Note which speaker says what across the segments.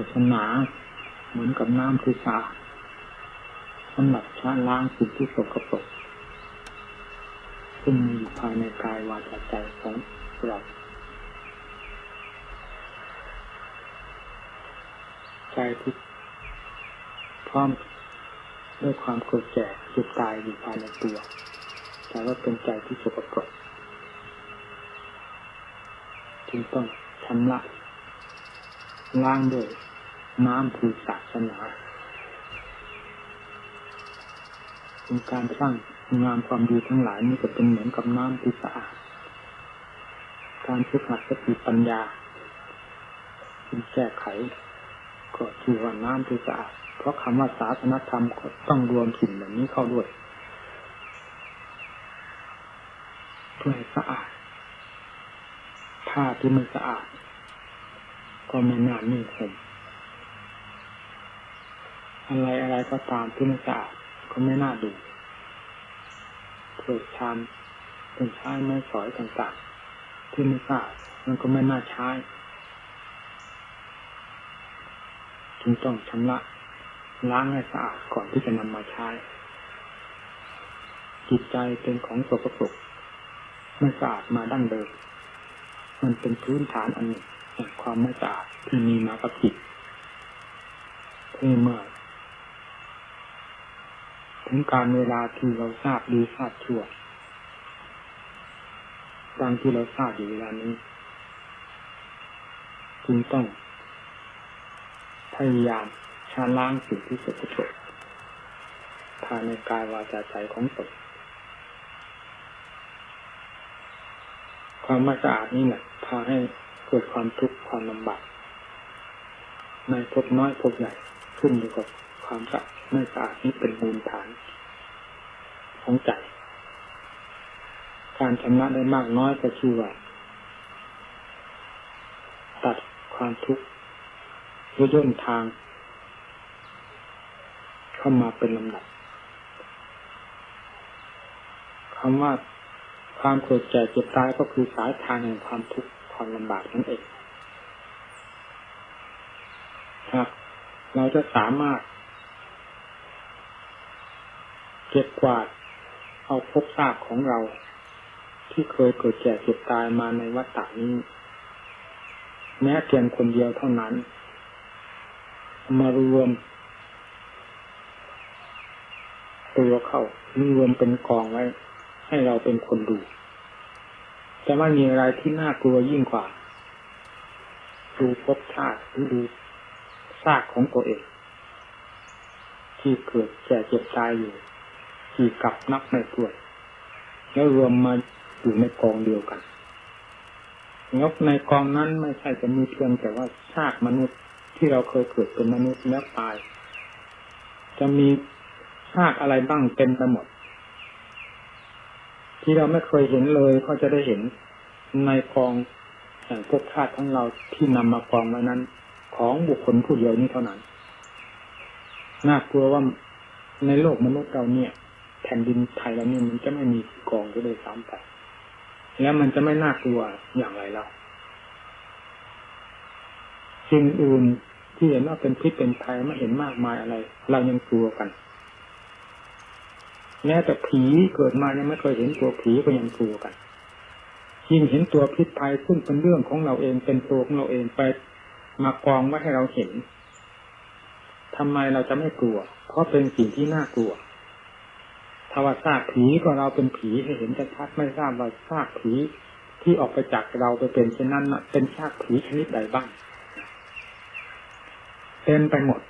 Speaker 1: าสนาเหมือนกับน้ำที่สาสำหรับชะล้างสิ่งที่สกปรกซึ่งมีอยู่ภายในกายวาจาใจของเราใจที่พร้อมด้วยความเกิดแก่เจ็บตายอยู่ภายในตัวแต่ว่าเป็นใจที่สกปรกจึงต้องชำระล้างด้วย น้ำคือศาสนาเป็นการสร้างงามความดีทั้งหลายนี่จะเป็นเหมือนกับน้ำที่สะอาด การฝึกหัดสติปัญญาเป็นแก้ไข ก็ชื่อว่าน้ำที่สะอาด เพราะคำว่าศาสนธรรมก็ต้องรวมสิ่งแบบนี้เข้าด้วยเพื่อให้สะอาดผ้าที่ไม่สะอาด ก็ไม่น่านิ่งคม อะไรอะไรก็ตามที่ไม่สะอาดก็ไม่น่าดูเกิดชามเป็นใช้ไม้สอยต่างๆ ที่ไม่สะอาดมันก็ไม่น่าใช้จึงต้องชำระล้างให้สะอาดก่อนที่จะนำมาใช้ จิตใจเป็นของสกปรกไม่สะอาดมาดั้งเดิม มันเป็นพื้นฐานอันหนึ่งแห่งความไม่สะอาดที่มีมากับจิตที่เมื่อ ถึงการเวลาที่เราทราบดีทราบชั่วดังที่เราทราบอยู่เวลานี้จึงต้องพยายามชาล้างสิ่งที่สกปรกภายในกายวาจาใจของตนความไม่สะอาดนี่แหละพาให้เกิดความทุกข์ความลำบากในพบน้อยพบใหญ่ขึ้นอยู่กับความสะ ไม่สะอาดนี้เป็นมูลฐาน ของใจ การชำระได้มากน้อยก็คือว่าตัดความทุกข์ย่นทาง เข้ามาเป็นลำดับคำว่าความเกิดแก่เจ็บตายก็คือสายทางแห่งความทุกข์ความลำบากนั่นเองหากเราจะสามารถ เก็บกวาด เอาพบซากของเรา ที่เคยเกิดแก่เจ็บตายมาในวัฏฏานี้ แม้เพียงคนเดียวเท่านั้น มารวม ตัวเข้ารวมเป็นกองไว้ ให้เราเป็นคนดู แต่ว่ามีอะไรที่น่ากลัวยิ่งกว่า ดูพบชาติหรือดูซากของตัวเองที่เกิดแก่เจ็บตายอยู่ กี่กับนับไม่ถ้วนแล้วรวมมาอยู่ในกองเดียวกันงบในกองนั้นไม่ใช่จะมีเพียงแต่ว่าซากมนุษย์ที่เราเคยเกิดเป็นมนุษย์แล้วตาย จะมีซากอะไรบ้างเต็มไปหมด ที่เราไม่เคยเห็นเลยก็จะได้เห็นในกองแห่งพวกชาติของเราที่นำมากองไว้นั้น ของบุคคลผู้เดียวนี้เท่านั้นน่ากลัวว่าในโลกมนุษย์เราเนี่ย แผ่นดินไทยเรานี่มันจะไม่มีกองก็เลยซ้ำไป แล้วมันจะไม่น่ากลัวอย่างไรเราสิ่งอื่นที่เห็นว่าเป็นพิษเป็นภัยไม่เห็นมากมายอะไร เรายังกลัวกันแม้แต่ผีเกิดมายังไม่เคยเห็นตัวผีก็ยังกลัวกันยิ่งเห็นตัวพิษภัยซึ่งเป็นเรื่องของเราเองเป็นตัวของเราเองไปมากองไว้ให้เราเห็นทำไมเราจะไม่กลัว เพราะเป็นสิ่งที่น่ากลัวาว่าซากผีก็เราเป็นผีให้เห็นชัดๆไม่ทราบว่าซากผีที่ออกไปจากเราไปเป็นเช่นนั้นเป็นซากผีชนิดใดบ้างเต็มไปหมด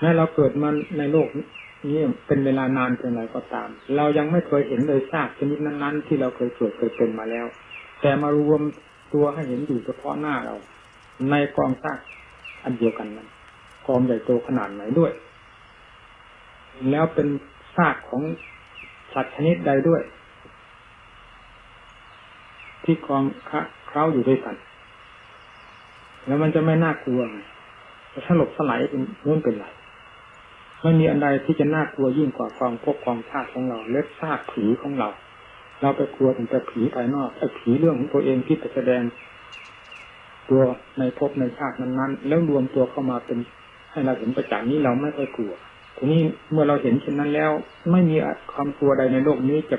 Speaker 1: แม้เราเกิดมาในโลกนี้เป็นเวลานานเพียงไรก็ตาม เรายังไม่เคยเห็นเลยซากชนิดนั้น ๆ ที่เราเคยเกิดเคยเป็นมาแล้ว แต่มารวมตัวให้เห็นอยู่เฉพาะหน้าเรา ในกองซากอันเดียวกันนั้นกองใหญ่โตขนาดไหนด้วย แล้วเป็น ซากของสัตว์ชนิดใดด้วย ที่กองคะเคล้าอยู่ด้วยกัน แล้วมันจะไม่น่ากลัวจะสลบสลายเป็นนู่นเป็นไรไม่มีอันใดที่จะน่ากลัวยิ่งกว่ากองพวกกองชาติของเราเล็กซากผีของเรา เราไปกลัวถึงแต่ผีภายนอกไอ้ผีเรื่องของตัวเองที่ไปแสดง ตัวในภพในชาตินั้นๆแล้วรวมตัวเข้ามาเป็นให้เราเห็นประจักษ์นี้เราไม่ค่อยกลัว ทีนี้เมื่อเราเห็นเช่นนั้นแล้ว ไม่มีความกลัวใดในโลกนี้จะ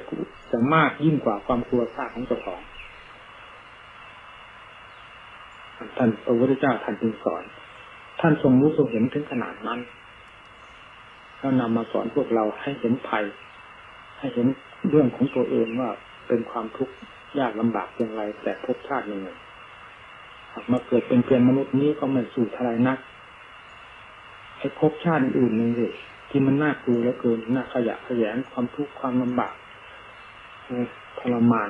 Speaker 1: จะมากยิ่งกว่าความกลัวซากของเจ้าของท่านพระพุทธเจ้าท่านจึงสอน ท่านทรงรู้ทรงเห็นถึงขนาดนั้นแล้วนำมาสอนพวกเราให้เห็นภัย ให้เห็นเรื่องของตัวเองว่าเป็นความทุกข์ยากลำบากเพียงไรแต่ภพชาติยังไงมาเกิดเป็นเพียงมนุษย์นี้ก็ไม่สู่ทลายนัก ไอ้ภพชาติอื่นนึงสิที่มันน่ากลัวแล้วเกินน่าขยะขยงความทุกข์ความลำบากทรมาน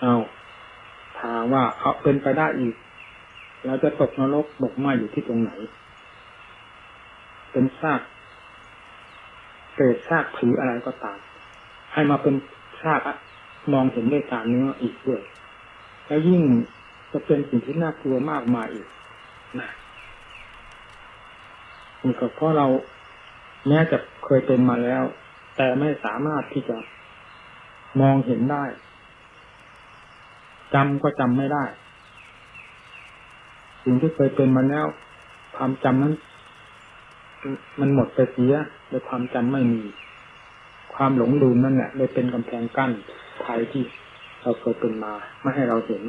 Speaker 1: เอาถามว่าเขาเป็นไปได้อีกเราจะตกนรกบกไหมอยู่ที่ตรงไหน เป็นซากเศษซากผีอะไรก็ตาม ให้มาเป็นซากมองเห็นด้วยตาเนื้ออีกด้วย แล้วยิ่งจะเป็นสิ่งที่น่ากลัวมากมายอีกนะ นี่ก็เพราะเราแม้จะเคยเป็นมาแล้ว แต่ไม่สามารถที่จะมองเห็นได้จำก็จำไม่ได้ สิ่งที่เคยเป็นมาแล้ว ความจำนั้น มันหมดไปเสียโดยความจำไม่มี ความหลงลืมนั่นแหละเลยเป็นกำแพงกั้นภัยที่เราเคยเป็นมาไม่ให้เราเห็น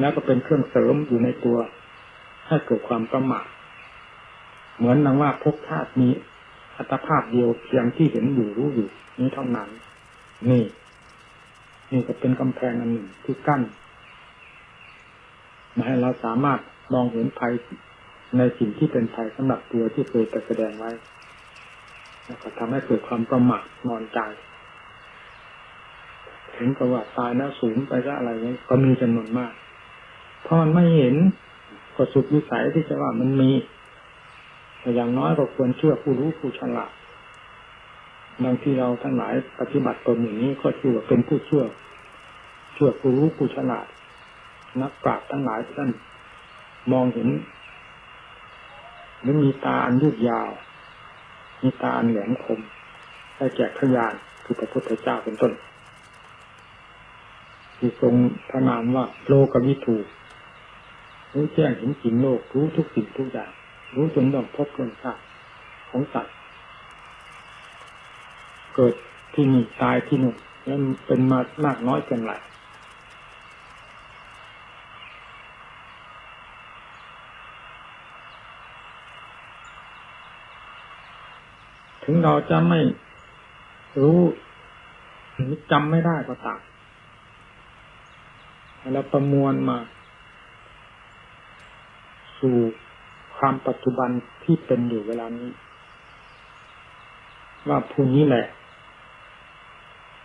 Speaker 1: แล้วก็เป็นเครื่องเสริมอยู่ในตัว ให้เกิดความประมาท เหมือนนังว่าภพชาตินี้อัตภาพเดียวเพียงที่เห็นอยู่รู้อยู่นี้เท่านั้น นี่ นี่ก็เป็นกำแพงอันหนึ่งที่กั้นมาให้เราสามารถมองเห็นภัยในสิ่งที่เป็นภัยสำหรับตัวที่เคยแสดงไว้แล้วก็ทำให้เกิดความประมาทนอนใจถึงกับว่าตายแล้วสูงไปก็อะไรนี้ก็มีจำนวนมากเพราะมันไม่เห็นก็สุดวิสัยที่จะว่ามันมี แต่อย่างน้อยก็ควรเชื่อผู้รู้ผู้ฉลาดบางที่เราทั้งหลายปฏิบัติตนอย่างนี้ก็ถือว่าเป็นผู้เชื่อ เชื่อผู้รู้ผู้ฉลาด นักปราชญ์ทั้งหลายท่านมองเห็นหรือมีตาอันยืดยาว มีตาอันแหลมคมได้แก่ขยานคือพระพุทธเจ้าเป็นต้นที่ทรงพระนามว่าโลกวิถูรู้แจ้งเห็นจริงโลกรู้ทุกสิ่งทุกอย่าง รู้จนเรื่องพบเรื่องชาติของสัตว์เกิดที่นี่ตายที่นู่นแล้วเป็นมามากน้อยเพียงไรถึงเราจะไม่รู้หรือจำไม่ได้ก็ตามเราประมวลมา สู่ ความปัจจุบันที่เป็นอยู่เวลานี้ ว่าผู้นี้แหละ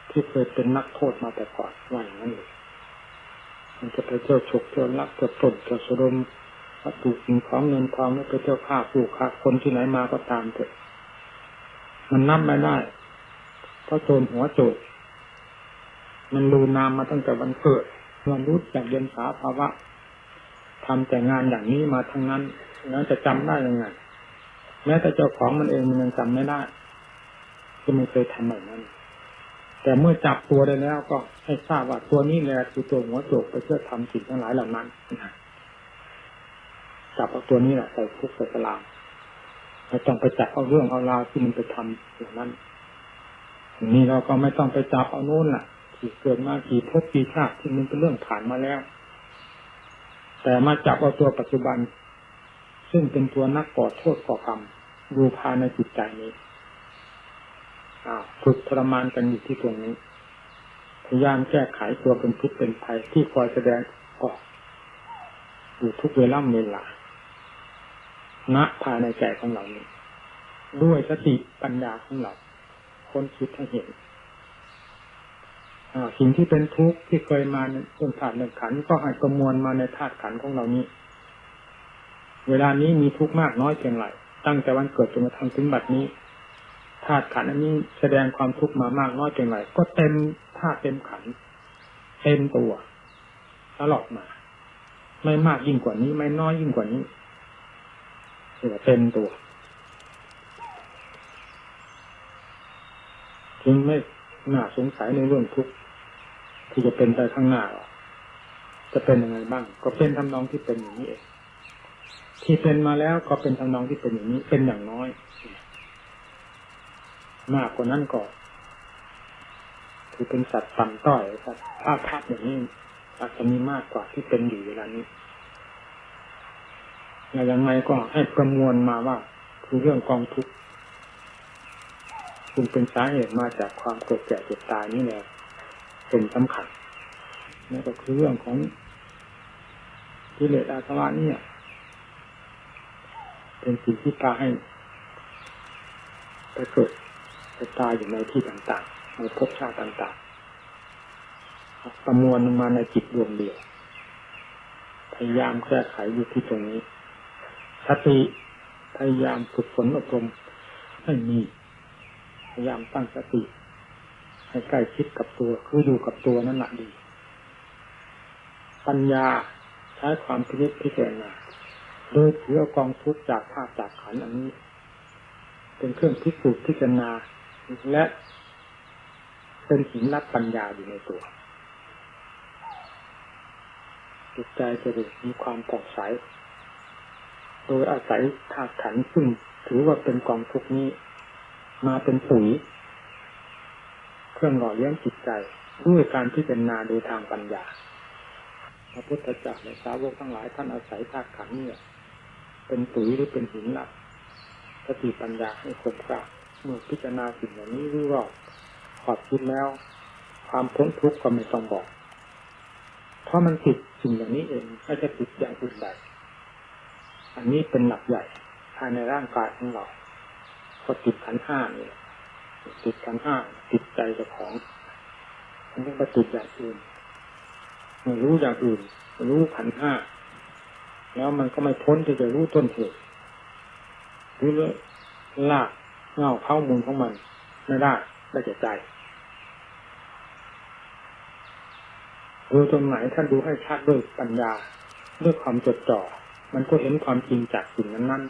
Speaker 1: ที่เคยเป็นนักโทษมาแต่ก่อนว่าอย่างนั้นเลยมันจะไปเที่ยวฉกเที่ยวลักเที่ยวปล้นเที่ยวสะดมวัตถุสิ่งของเงินทองแล้วไปเที่ยวฆ่าผู้ฆ่าคนที่ไหนมาก็ตามเถอะมันนับไม่ได้เพราะโจรหัวโจรมันรูนามมาตั้งแต่วันเกิดมันรู้จากเรียนสาภาวะทำแต่งานอย่างนี้มาทั้งนั้น แล้วจะจำได้ยังไง แม้แต่เจ้าของมันเองมันยังจำไม่ได้ก็ไม่เคยทำแบบนั้น แต่เมื่อจับตัวได้แล้วก็ให้ทราบว่าตัวนี้แหละคือตัวหัวโจกไปเพื่อทำสิ่งทั้งหลายเหล่านั้นจับเอาตัวนี้แหละใส่คุกใส่ตารางไม่ต้องไปจับเอาเรื่องเอาราวที่มันไปทำอย่างนั้นนี่เราก็ไม่ต้องไปจับเอาโน่นล่ะที่เกิดมากี่พบกี่ชาติที่มันเป็นเรื่องผ่านมาแล้ว แต่มาจับเอาตัวปัจจุบัน ซึ่งเป็นตัวนักก่อโทษก่อกรรมดูภายในจิตใจนี้ฝึกทรมานกันอยู่ที่ตรงนี้ พยายามแก้ไขตัวเป็นพิษเป็นภัยที่คอยแสดงออก อยู่ทุกเวลาเวลาณภายในใจของเรานี้ ด้วยสติปัญญาของเราคนคิดให้เห็นสิ่งที่เป็นทุกข์ที่เคยมาในต้นธาตุในขันก็ให้ประมวลมาในธาตุขันของเรานี้ เวลานี้มีทุกข์มากน้อยเพียงไรตั้งแต่วันเกิดจนกระทั่งถึงบัดนี้ธาตุขันอันนี้แสดงความทุกข์มามากน้อยเพียงไรก็เต็มธาตุเต็มขันเต็มตัวตลอดมา ไม่มากยิ่งกว่านี้ ไม่น้อยยิ่งกว่านี้เรียกว่เต็มตัวจึงไม่น่าสงสัยในเรื่องทุกข์ที่จะเป็นไปข้างหน้าจะเป็นยังไงบ้าง ก็เป็นทำนองที่เป็นอย่างนี้เอง ที่เป็นมาแล้วก็เป็นทำนองที่เป็นอย่างนี้ เป็นอย่างน้อย มากกว่านั้นก็คือเป็นสัตว์ต่ำต้อยสัตว์ภาพภาพอย่างนี้อาจจะมีมากกว่าที่เป็นอยู่เวลานี้อย่างไรก็ให้ประมวลมาว่าคือเรื่องกองทุกข์คุณเป็นสาเหตุมาจากความเกิดแก่เจ็บตายนี่แหละเป็นสำคัญนั่นก็คือเรื่องของกิเลสอาสวะเนี่ย เป็นสิ่งที่พาให้ไปเกิดไปตายอยู่ในที่ต่างๆในภพชาติต่างๆ ประมวลลงมาในจิตดวงเดียว พยายามแก้ไขอยู่ที่ตรงนี้ สติพยายามฝึกฝนอบรมให้มี พยายามตั้งสติ ให้ใกล้ชิดกับตัว คืออยู่กับตัวนั่นแหละดี ปัญญาใช้ความพิจิตพิจารณา โดยถือกองทุกจากภาพจากขันอันนี้ เป็นเครื่องพิสูจน์พิจารณาและเป็นหินรับปัญญาอยู่ในตัวจิตใจจะมีความปลอดใส โดยอาศัยธาตุขันซึ่งถือว่าเป็นกองทุกนี้ มาเป็นปุ๋ยเครื่องหล่อเลี้ยงจิตใจด้วยการพิจารณาโดยทางปัญญา พระพุทธเจ้าและสาวกทั้งหลายท่านอาศัยธาตุขันเนี่ เป็นปุ๋ยหรือเป็นหินหลักสติปัญญาให้คมกล้าเมื่อพิจารณาสิ่งเหล่านี้รู้รอบขอบคิดแล้ว ความพ้นทุกข์ก็ไม่ต้องบอก เพราะมันติดสิ่งเหล่านี้เองไม่จะติดอย่างอื่นใดอันนี้เป็นหลักใหญ่ภายในร่างกายของเราก็ติดขันห้านี่ติดขันห้าติดใจเจ้าของมันต้องไปติดอย่างอื่นไม่รู้อย่างอื่น รู้ขันห้า แล้วมันก็ไม่พ้นที่จะรู้ต้นเหตุหรือลากเงาเข้ามูลของมัน ไม่ได้ได้แก่ใจดูตรงไหนท่านดูให้ชัดด้วยปัญญาด้วยความจดจ่อ มันก็เห็นความจริงจากสิ่งนั้นนั้น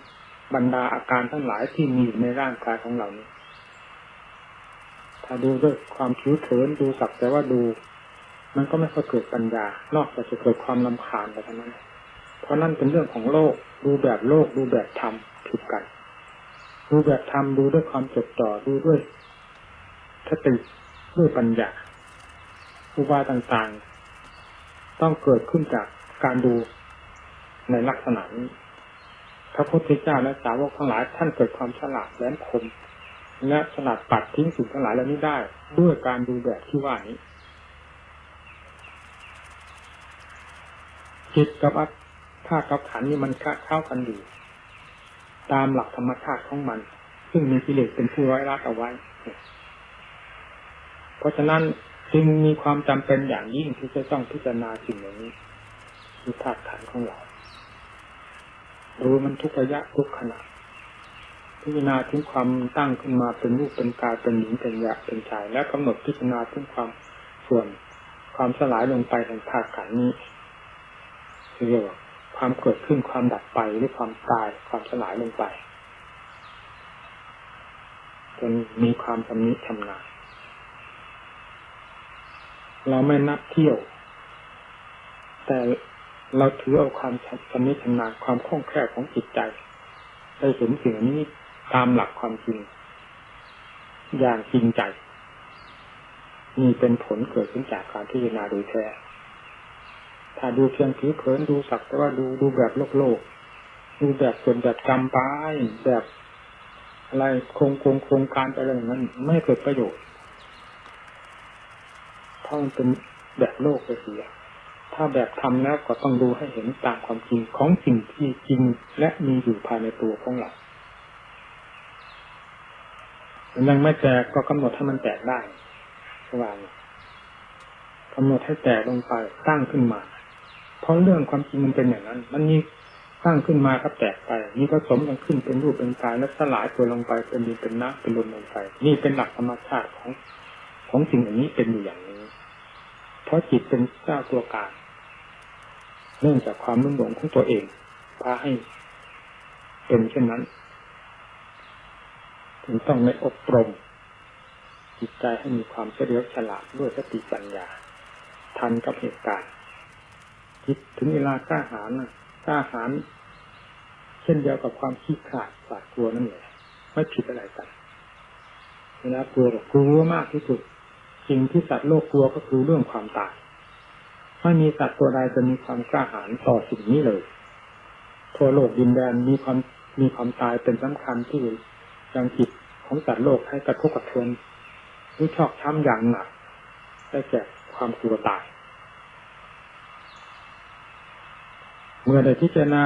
Speaker 1: บรรดาอาการทั้งหลายที่มีอยู่ในร่างกายของเรานี้ ถ้าดูด้วยความผิวเผินดูสักแต่ว่าดู มันก็ไม่ค่อยเกิดปัญญานอกจากจะเกิดความลำคาญไปเท่านั้น เพราะนั่นเป็นเรื่องของโลก ดูแบบโลก ดูแบบธรรมผิดกัน ดูแบบธรรมดูด้วยความจดจ่อดูด้วยสติด้วยปัญญาอุบายต่างๆ ต้องเกิดขึ้นจากการดูในลักษณะนี้พระพุทธเจ้าและสาวกทั้งหลายท่านเกิดความฉลาดแหลมคมและฉลาดปัดทิ้งสิ่งทั้งหลายเหล่านี้ได้ ด้วยการดูแบบที่ว่านี้จิตกับอัต ธาตุกับขันนี่มันเข้ากันอยู่ ตามหลักธรรมชาติของมัน ซึ่งมีกิเลสเป็นผู้ร้อยรัดเอาไว้ เพราะฉะนั้นจึงมีความจำเป็นอย่างยิ่งที่จะต้องพิจารณาสิ่งเหล่านี้คือธาตุขันของเรารู้มันทุกระยะทุกขณะพิจารณาถึงความตั้งขึ้นมาเป็นรูปเป็นกายเป็นหญิงเป็นยะเป็นชายและกำหนดพิจารณาถึงความส่วนความสลายลงไปแห่งธาตุขันนี้เรียกว่า ความเกิดขึ้นความดับไปหรือความตายความสลายลงไปจนมีความชำนิชำนาญเราไม่นับเที่ยว แต่เราถือเอาความชำนิชำนาญความคล่องแคล่วของจิตใจไปเห็นสิ่งนี้ตามหลักความจริง อย่างจริงใจมีเป็นผลเกิดขึ้นจากการพิจารณาโดยแท้ ถ้าดูเพียงผิวเผินดูสักแต่ว่าดูดูแบบโลกโลก ดูแบบส่วนแบบจำปายแบบอะไรโครงโครงโครงการอะไรอย่างนั้น ไม่เกิดประโยชน์เพรามันเป็นแบบโลกไปเสีย ถ้าแบบทำแล้วก็ต้องดูให้เห็นตามความจริงของสิ่งที่จริงและมีอยู่ภายในตัวของเรายังไม่แตกก็กำหนดให้มันแตกได้สว่างกำหนดให้แตกลงไปตั้งขึ้นมา เพราะเรื่องความจริงมันเป็นอย่างนั้น มันมีตั้างขึ้นมาก็แตกไปนี่ก็สมกันขึ้นเป็นรูปเป็นกายแล้วสลายตัวลงไปเป็นดินเป็นน้ำเป็นลมลงไปนี่เป็นหลักธรรมชาติของของสิ่งอย่างนี้เป็นอยู่อย่างนี้ เพราะจิตเป็นเจ้าตัวการเนื่องจากความมุ่งหลงของตัวเองพาให้เป็นเช่นนั้นถึงต้องในอบรม จิตใจให้มีความเฉลียวฉลาดด้วยสติปัญญา ทันกับเหตุการณ์ คิดถึงเวลากล้าหาญนะกล้าหาญเช่นเดียวกับความขี้ขลาดหวาดกลัวนั่นแหละไม่ผิดอะไรกันเวลากลัวกลัวมากที่สุดสิ่งที่สัตว์โลกกลัวก็คือเรื่องความตายไม่มีสัตว์ตัวใดจะมีความกล้าหาญต่อสิ่งนี้เลยทั่วโลกดินแดนมีความมีความตายเป็นสำคัญที่ยังจิตของสัตว์โลกให้กระทบกระเทือนรือชอกช้ำอย่างหนักได้แก่ความกลัวตาย เมื่อได้พิจารณา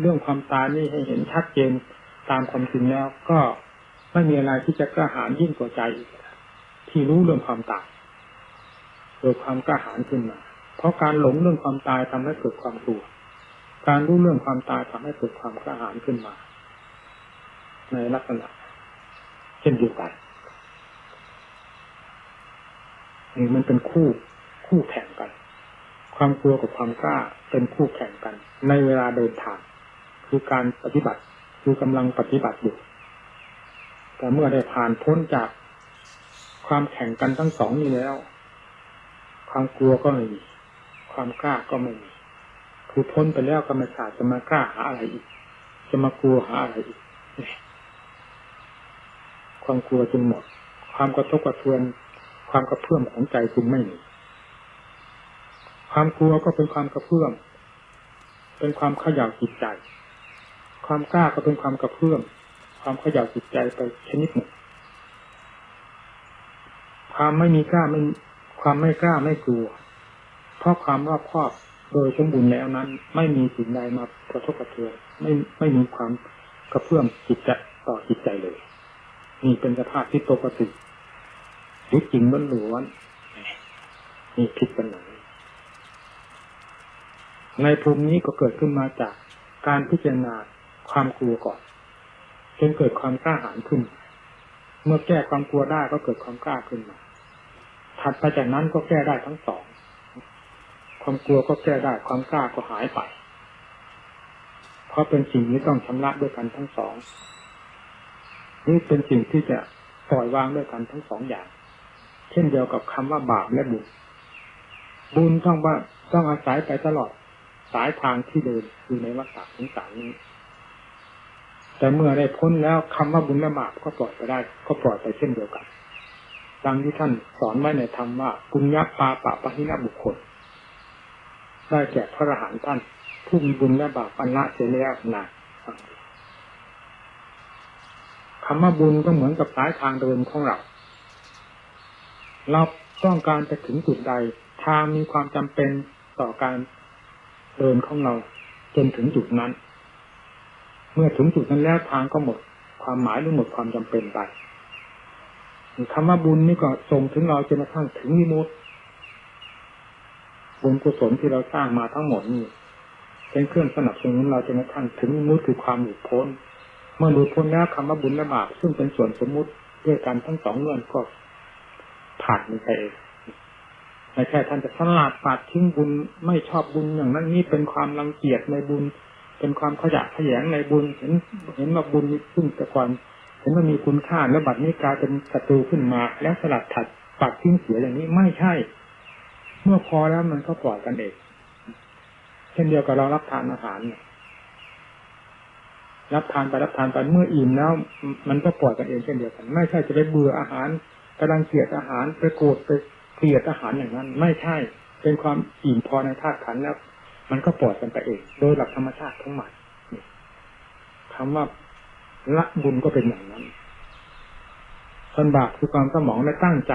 Speaker 1: เรื่องความตายนี่ให้เห็นชัดเจนตามความจริงแล้ว ก็ไม่มีอะไรที่จะกระหายยิ่งกว่าใจอีกที่รู้เรื่องความตายเกิดความกระหายขึ้นมา เพราะการหลงเรื่องความตายทำให้เกิดความกลัว การรู้เรื่องความตายทำให้เกิดความกระหายขึ้นมา ในลักษณะ เช่นเดียวกันนี่มันเป็นคู่คู่แข่งกัน ความกลัวกับความกล้าเป็นคู่แข่งกัน ในเวลาเดินทาง คือการปฏิบัติคือกำลังปฏิบัติอยู่แต่เมื่อได้ผ่านพ้นจากความแข่งกันทั้งสองนี้แล้ว ความกลัวก็ไม่มีความกล้าก็ไม่มี คือพ้นไปแล้วก็ไม่ขาดจะมากล้าหาอะไรอีก จะมากลัวหาอะไรอีก ความกลัวจึงหมด ความกระทบกระเทือน ความกระเพื่อมของใจจึงไม่มี ความกลัวก็เป็นความกระเพื่อม เป็นความขย่าจิตใจ ความกล้าก็เป็นความกระเพื่อม ความขย่าจิตใจไปชนิดหนึ่ง ความไม่มีกล้าไม่ความไม่กล้าไม่กลัว เพราะความรอบคอบโดยสมบูรณ์แล้วนั้น ไม่มีสิ่งใดมากระทบกระเทือนไม่ไม่มีความกระเพื่อมจิตใจต่อจิตใจเลยนี่เป็นสภาพที่ปกติหรือจริงล้วนๆนี่คิดกันหน่อย ในภูมินี้ก็เกิดขึ้นมาจากการพิจารณาความกลัวก่อนจนเกิดความกล้าหาญขึ้น เมื่อแก้ความกลัวได้ก็เกิดความกล้าขึ้นมาถัดไปจากนั้นก็แก้ได้ทั้งสอง ความกลัวก็แก้ได้ความกล้าก็หายไป เพราะเป็นสิ่งที่ต้องชำระด้วยกันทั้งสอง นี่เป็นสิ่งที่จะปล่อยวางด้วยกันทั้งสองอย่าง เช่นเดียวกับคำว่าบาปและบุญ บุญต้องว่าต้องอาศัยไปตลอด สายทางที่เดินคือในวัฏฏะสงสารนี้ แต่เมื่อได้พ้นแล้วคำว่าบุญและบาปก็ปล่อยไปได้ ก็ปล่อยไปเช่นเดียวกัน ดังที่ท่านสอนไว้ในธรรมว่าปุญญาปาปะปะหินะบุคคล ได้แก่พระอรหันต์ท่านผู้มีบุญและบาปอันละเสียแล้วนะคำว่าบุญก็เหมือนกับสายทางเดินของเรา เราต้องการจะถึงจุดใด ทางมีความจำเป็นต่อการ เดินของเราจนถึงจุดนั้น เมื่อถึงจุดนั้นแล้วทางก็หมด ความหมายหรือหมดความจำเป็นไปคำว่าบุญนี่ก็ส่งถึงเราจนกระทั่งถึงวิมุตติบุญกุศลที่เราสร้างมาทั้งหมดนี่เป็นเครื่องสนับสนุนเราจนกระทั่งถึงวิมุตติคือความหลุดพ้น เมื่อหลุดพ้นแล้วคำว่าบุญและบาปซึ่งเป็นส่วนสมมุติด้วยกันทั้งสองเงื่อนก็ผ่านไปเอง ไม่ใช่ท่านจะสลัดปัดทิ้งบุญไม่ชอบบุญอย่างนั้นนี่เป็นความรังเกียจในบุญ เป็นความขยะแขยงในบุญเห็นเห็นว่าบุญซึ่งแต่ก่อนเห็นว่ามีคุณค่าแล้วบัดนี้กลายเป็นศัตรูขึ้นมา แล้วสลัดถัดปัดทิ้งเสียอย่างนี้ไม่ใช่ เมื่อพอแล้วมันก็ปล่อยกันเองเช่นเดียวกับเรารับทานอาหารเนี่ยรับทานไปรับทานไปเมื่ออิ่มแล้ว มันก็ปล่อยกันเองเช่นเดียวกัน ไม่ใช่จะไปเบื่ออาหารกำลังเกลียดอาหารไปโกรธไป เกลียดอาหารอย่างนั้น ไม่ใช่ เป็นความอิ่มพอในธาตุขันแล้ว มันก็ปลอยกันไปเอง โดยหลักธรรมชาติทั้งหมดคำว่าละบุญก็เป็นอย่างนั้นส่วนบาปคือความสมองและตั้งใจ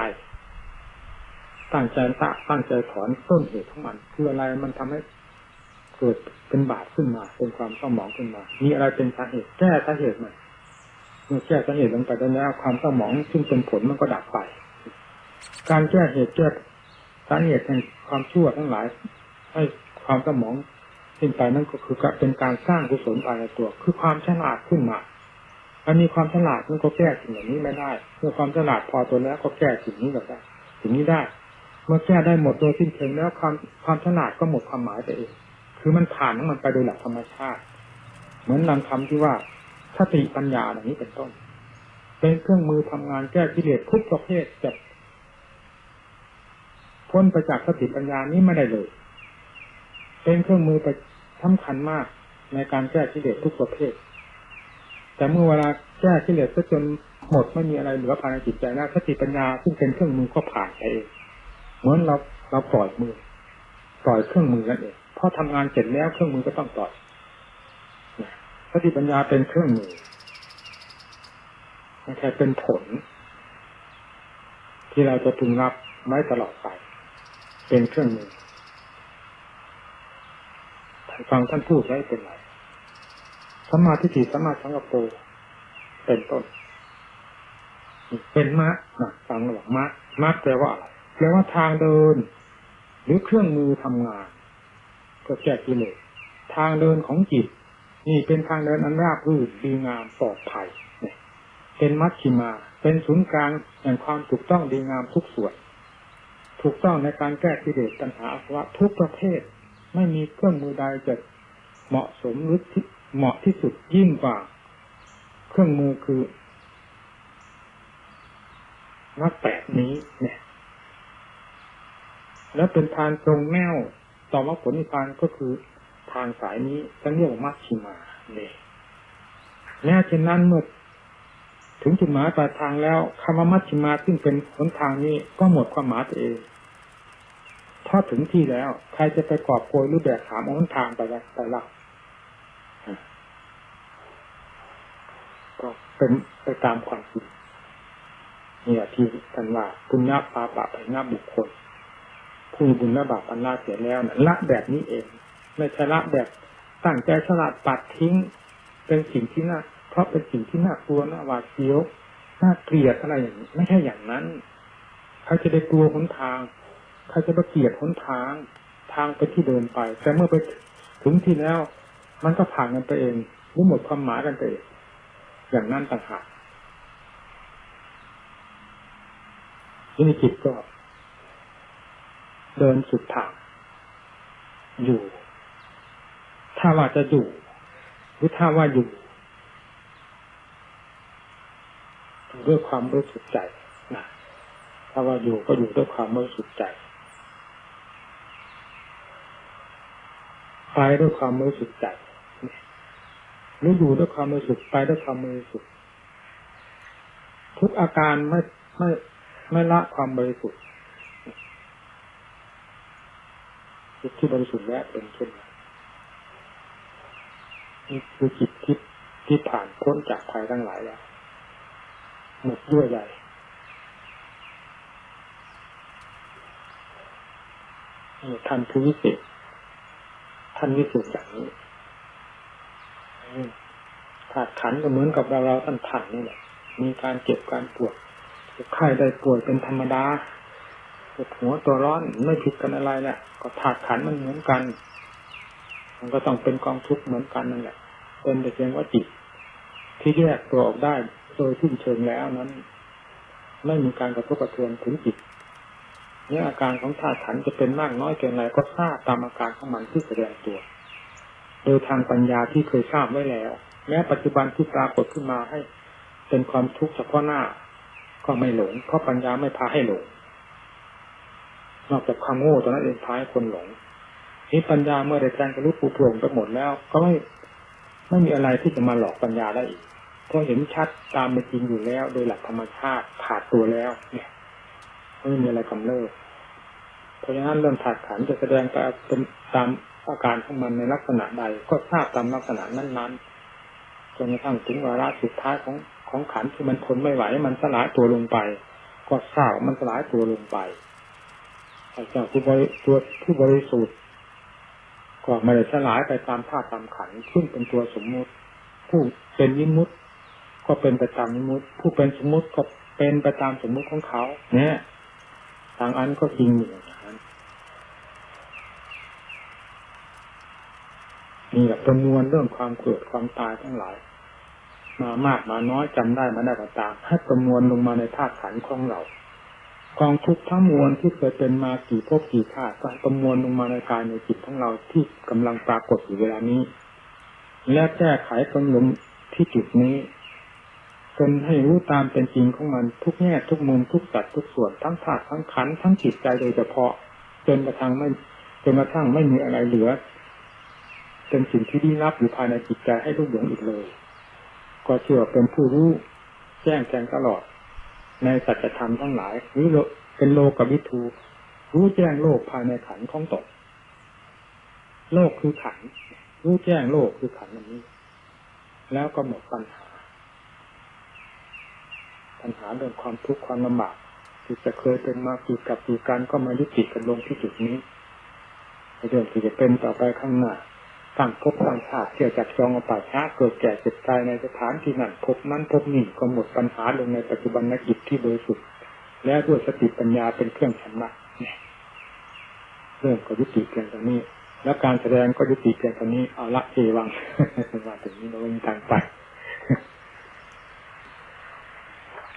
Speaker 1: ตั้งใจตะตั้งใจถอนต้นเหตุของมัน คืออะไรมันทำให้เกิดเป็นบาปขึ้นมา เป็นความสมองขึ้นมา มีอะไรเป็นสาเหตุ แก้สาเหตุมันเมื่อแก้สาเหตุลงไปแล้วความสมองซึ่งเป็นผลมันก็ดับไป การแก้เหตุแก้สาเหตุแห่งความชั่วทั้งหลาย ให้ความสมองสิ้นไปนั่นก็คือเป็นการสร้างกุศลภายในตัว คือความฉลาดขึ้นมาถ้ามีความฉลาดมันก็แก้สิ่งเหล่านี้ไม่ได้เมื่อความฉลาดพอตัวแล้วก็แก้สิ่งนี้ได้สิ่งนี้ได้ เมื่อแก้ได้หมดโดยสิ้นเชิงแล้วความความฉลาดก็หมดความหมายไปเองคือมันผ่านของมันไปโดยหลักธรรมชาติ เหมือนนำคำที่ว่าสติปัญญาอย่างนี้เป็นต้น เป็นเครื่องมือทำงานแก้กิเลสทุกประเภทจะ พ้นไปจากสติปัญญานี้ไม่ได้เลย เป็นเครื่องมือไปสำคัญมากในการแก้กิเลสทุกประเภท แต่เมื่อเวลาแก้กิเลสก็จนหมดไม่มีอะไรเหลือภายในจิตใจแล้วสติปัญญาซึ่งเป็นเครื่องมือก็ผ่านไปเองเหมือนเราเราปล่อยมือปล่อยเครื่องมือนั่นเองพอทำงานเสร็จแล้วเครื่องมือก็ต้องปล่อยสติปัญญาเป็นเครื่องมือไม่ใช่เป็นผล ที่เราจะพึงรับไว้ตลอดไป เป็นเครื่องมือฟังท่านพูดไว้เป็นไรสมาธิฏฐิสมาสังกปเป็นต้น เป็นมะนะฟังหว่างมะมะแปลว่าอะไรแปลว่าทางเดิน หรือเครื่องมือทำงานเพื่อแก้กิเลสทางเดินของจิต นี่เป็นทางเดินอันราบรื่นดีงามปลอดภัยเนี่ยเป็นมัชชิมา เป็นศูนย์กลางแห่งความถูกต้องดีงามทุกส่วน ถูกต้องในการแก้กิเลสปัญหาภาวะทุกประเภท ไม่มีเครื่องมือใดจะเหมาะสมหรือเหมาะที่สุดยิ่งกว่า เครื่องมือคือนักแปดนี้เนี่ย แล้วเป็นทางตรงแนวต่อมาผลนิพพานก็คือทางสายนี้จะเรียกว่ามัชชิมาเนี่ยแน่เช่นนั้นเมื่อ ถึงจุดหมายปลายทางแล้วคำว่ามัชชิมาซึ่งเป็นหนทางนี้ก็หมดความหมายตัวเองพอถึงที่แล้วใครจะไปกอบโกยหรือแบกถามหนทางไปแล้วไปละก็เป็นไปตามความคิดเนี่ยที่ท่านว่าปุญญาปาปะไปญาบุคคลผู้บุญและบาปอันละเสียแล้วนะละแบบนี้เอง ไม่ใช่ละแบบตั้งใจฉลาดปัดทิ้งเป็นสิ่งที่น่า เพราะเป็นสิ่งที่น่ากลัวน่าหวาดเสียวน่าเกลียดอะไรอย่างนี้ไม่ใช่อย่างนั้นใครจะได้กลัวหนทางใครจะไปเกลียดหนทางทางไปที่เดินไป แต่เมื่อไปถึงที่แล้ว มันก็ผ่านกันไปเองรู้หมดความหมายกันไปเองอย่างนั้นต่างหากที่จิตก็ เดินสุดทางอยู่ ถ้าว่าจะอยู่หรือถ้าว่าอยู่ ด้วยความรู้สึกใจนะถ้าว่าอยู่ก็อยู่ด้วยความรู้สึกใจไปด้วยความรู้สึกใจหรืออยู่ด้วยความรู้สึกไปด้วยความรู้สึกทุกอาการไม่ไม่ไม่ละความบริสุทธิ์จิตที่บริสุทธิ์แล้วเป็นเช่นนั้นนี่คือจิตที่ที่ผ่านพ้นจากภัยทั้งหลายแล้ว หมดด้วยใหญ่ท่านคือวิเศษท่านวิเศษอย่างนี้ถาดขันก็เหมือนกับเราเราท่านผ่านนี่แหละมีการเจ็บการปวดไข้ได้ป่วยเป็นธรรมดาปวดหัวตัวร้อนไม่ผิดกันอะไรแหละก็ถาดขันมันเหมือนกัน มันก็ต้องเป็นกองทุกข์เหมือนกันนั่นแหละเป็นแต่เพียงว่าจิตที่แยกตัวออกได้ โดยทุ่เชิงแล้วนั้น ไม่มีการกระทบกระเทือนถึงจิตเนี่ยอาการของธาตุขันจะเป็นมากน้อยเกินไรก็ทราบตามอาการของมันที่แสดงตัว โดยทางปัญญาที่เคยทราบไว้แล้ว แม้ปัจจุบันที่ปรากฏขึ้นมาให้ เป็นความทุกข์เฉพาะหน้า ก็ไม่หลง เพราะปัญญาไม่พาให้หลง นอกจากความโง่ตอนนั้นเองพาให้คนหลงนี่ปัญญาเมื่อได้การกระลุกปูโปร่งไปหมดแล้ว ก็ไม่ไม่มีอะไรที่จะมาหลอกปัญญาได้อีก เพราะเห็นชัดตามเป็นจริงอยู่แล้ว โดยหลักธรรมชาติขาดตัวแล้ว เนี่ยไม่มีอะไรกำเริบเพราะฉะนั้นเรื่องถาดขันจะแสดงไปตามอาการของมันในลักษณะใดก็ทราบตามลักษณะนั้นๆจนกระทั่งถึงวาระสุดท้ายของของขันที่มันทนไม่ไหวมันสลายตัวลงไป ก็ทราบมันสลายตัวลงไปไอ้เจ้าผู้บริตัวผู้บริสุทธิ์ก็ไม่ได้สลายไปตามธาตุตามขันซึ่งเป็นตัวสมมุติผู้เป็นยิมุติ ก็เป็นไปตามยิมุติ ผู้เป็นสมมุติก็เป็นไปตามสมมุติของเขา เนี่ยทางอันก็จริงอยู่อย่างนั้นนี่แหละประมวลเรื่องความเกิดความตายทั้งหลาย มามากมาน้อยจำได้มาได้ก็ตามให้ประมวลลงมาในธาตุขันของเรากองทุกทั้งมวลที่เคยเป็นมากี่พบกี่ธาตุก็ประมวลลงมาในกายในจิตของเราที่กำลังปรากฏอยู่เวลานี้ และแก้ไขกำลงที่จุดนี้ จนให้รู้ตามเป็นจริงของมันทุกแง่ทุกมุมทุกสัดทุกส่วนทั้งธาตุทั้งขันทั้งจิตใจโดยเฉพาะ จนกระทั่งไม่จนกระทั่งไม่มีอะไรเหลือเป็นสิ่งที่ลี้ลับอยู่ภายในจิตใจให้ลูกหลงอีกเลย ก็เชื่อเป็นผู้รู้แจ้งแทงตลอด ในสัจธรรมทั้งหลายหรือเป็นโลกวิทูรู้แจ้งโลกภายในขันของตนโลกคือขันรู้แจ้งโลกคือขันอันนี้ แล้วก็หมดปัญหา ปัญหาเรื่องความทุกข์ความลำบากที่จะเคยเป็นมากี่กับกี่การก็มายุติกันลงที่จุดนี้เรื่องที่จะเป็นต่อไปข้างหน้าตั้งพบตั้งชาติเกี่ยวกับจองอป่าช้าเกิดแก่เจ็บตายในสถานที่นั้นพบนั้นพบนี่ก็หมดปัญหาลงในปัจจุบันนกิจที่บริสุทธิ์และด้วยสติปัญญาเป็นเครื่องชนะเรื่องก็ยุติเพียงตรงนี้ แล้วการแสดงก็ยุติเพียงตรงนี้เอาละเอวังว่าถึงนี้เราไม่มีทางไป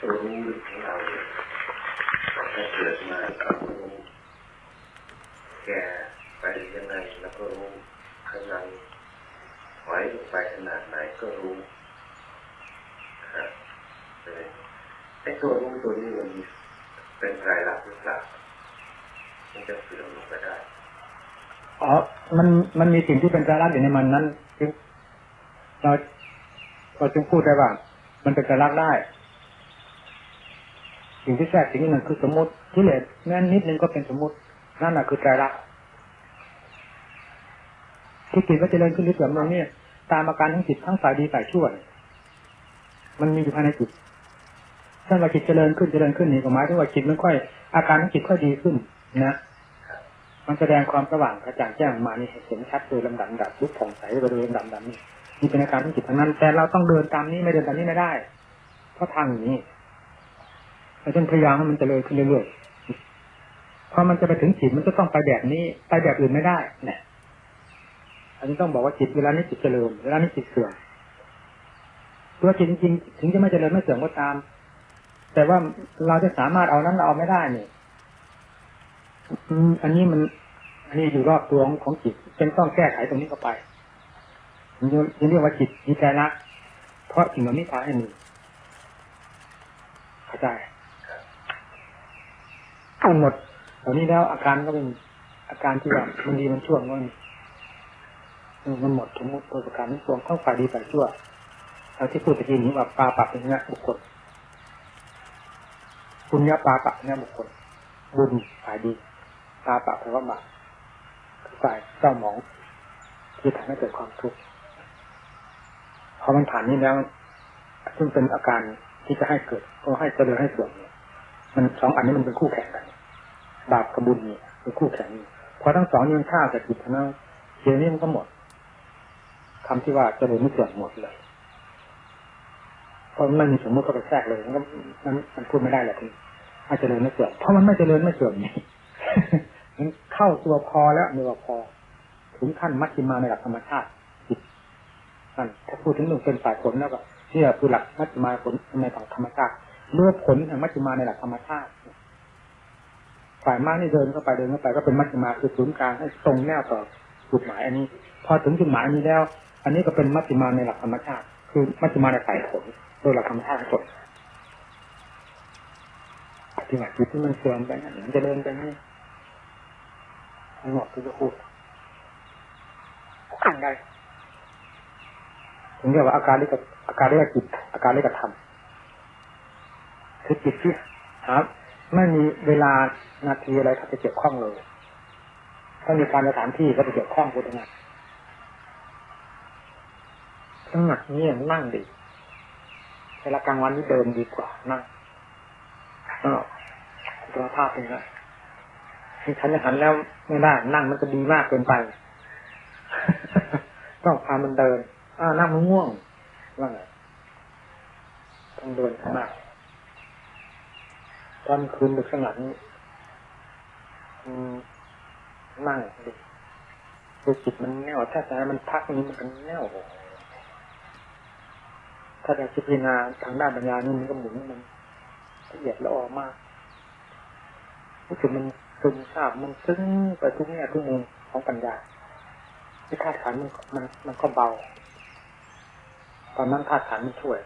Speaker 2: รู้ของเราถ้าเกิดมาก็รู้แก่ไปยังไงแล้วก็รู้กำลังถอยลงไปขนาดไหนก็รู้ครับไอ้ตัวรู้ตัวนี้มันเป็นรายลักษณ์หรือเปล่ามันจะเสื่อมลงไปได้
Speaker 1: อ๋อ มัน มันมีสิ่งที่เป็นสาระอยู่ในมันนั้นเราเราจึงพูดได้ว่า มันเป็นสาระได้ สิ่งที่แทรกสิ่งนี้มันคือสมมติที่เหลือแม้นิดนึงก็เป็นสมมติ นั่นแหละคือใจรักที่จิตก็จะเริ่มขึ้นหรือเสื่อมลงเนี่ยตามอาการทั้งจิตทั้งฝ่ายดีฝ่ายชั่วมันมีอยู่ภายในจิตถ้าว่าจิตเจริญขึ้นเจริญขึ้นนี่ก็หมายถึงว่าจิตมันค่อย อาการของจิตค่อยดีขึ้นนะมันแสดงความสว่างกระจ่างแจ้งมานี่เห็นชัดโดยลำดับดับลุกผ่องใสไปโดยลำดับดับนี่นี่เป็นอาการของจิตทั้งนั้น แต่เราต้องเดินตามนี้ไม่เดินตามนี้ไม่ได้ เพราะทางนี้ เราต้องพยายามให้มันเจริญขึ้นเรื่อยๆพอมันจะไปถึงจิตมันจะต้องไปแบบนี้ ไปแบบอื่นไม่ได้เนี่ยอันนี้ต้องบอกว่าจิตเวลานี้จิตเจริญเวลานี้จิตเสื่อมตัวจิตจริงๆถึงจะไม่เจริญไม่เสื่อมก็ตาม แต่ว่าเราจะสามารถเอานั้นเอาไม่ได้เนี่ยอันนี้มันอันนี้อยู่รอบตัวของจิตเป็นต้องแก้ไขตรงนี้เข้าไปมันเรียกว่าจิตมีใจรักเพราะสิ่งเหล่านี้พาให้มีเข้าใจ ทั้งหมดตอนนี้แล้วอาการก็เป็นอาการที่ว่ามันดีมันชั่วมันมันหมดทั้งหมดตัวประการทั้งปวงเข้าฝ่ายดีฝ่ายชั่วเราที่พูดตะกี้นี้ว่าปลาปักเป็นเนี้ยบุคคลคุณยาปลาปักเนี้ยบุคคลบุญฝ่ายดีตาปะแปลว่าบาปฝ่ายเจ้าหมอง ที่ทำให้เกิดความทุกข์พอมันผ่านนี้แล้ว ซึ่งเป็นอาการที่จะให้เกิดก็ให้เจริญให้เสื่อมเนี่ยมันสองอันนี้มันเป็นคู่แข่งกัน บาปกับบุญเนี่ยเป็นคู่แข่งพอทั้งสองยังฆ่าแต่จิตทั้งนั้นเดี๋ยวนี้มันก็หมดคำที่ว่าเจริญไม่เสื่อมหมดเลยเพราะไม่มีสมมติก็ไปแทรกเลยมันก็มันมันพูดไม่ได้แหละทีอาจจะเจริญไม่เสื่อมเพราะมันไม่เจริญไม่เสื่อมนี่มันเข้าตัวพอแล้วเมื่อพอ ถึงขั้นมัชฌิมาในหลักธรรมชาติจิตนั่นถ้าพูดถึงหนึ่งเป็นฝ่ายผลแล้วก็นี่คือหลักมัชฌิมาผลในหลักธรรมชาติเมื่อผลแห่งมัชฌิมาในหลักธรรมชาติ ฝ่ายมากนี่เดินเข้าไปเดินเข้าไปก็เป็นมัชฌิมาคือศูนย์กลางให้ตรงแนวต่อจุดหมายอันนี้ พอถึงจุดหมายนี้แล้ว อันนี้ก็เป็นมัชฌิมาในหลักธรรมชาติ คือมัชฌิมาในฝ่ายผลโดยหลักธรรมชาติทั้งหมดที่ว่าจิตที่มันเสื่อมไปนั่นมันจะเดินไปนี่ทั้งหมดที่จะพูดอ่านได้ถึงเรียกว่าอาการเรียกอาการเรียกจิตอาการเรียกธรรมคือจิตที่ครับ ไม่มีเวลานาทีอะไรถ้าจะเกี่ยวข้องเลยถ้ามีการสถานที่ก็จะเกี่ยวข้องพูดง่ายสงัดเงียบนั่งดีเวลากลางวันนี่เดินดีกว่า นั่งก็ตัวภาพเป็นไงฉันจะหันแล้วไม่ได้ นั่งมันจะดีมากเกินไปต้องพามันเดิน อ่านั่งมันง่วงว่าไงต้องเดินขนาด ตอนคืนดึกสงัดนี้นั่งดิคือจิตมันแน่วถ้าใจมันพักนี้มันแน่วถ้าจะพิจารณาทางด้านปัญญานี่มันก็หมุนมันละเอียดละออมากรู้สึกมันซึมซาบมันซึ้งไปทุกแง่ทุกมุมของปัญญาที่ธาตุขันมันมันมันก็เบา ตอนนั้นธาตุขันมันช่วย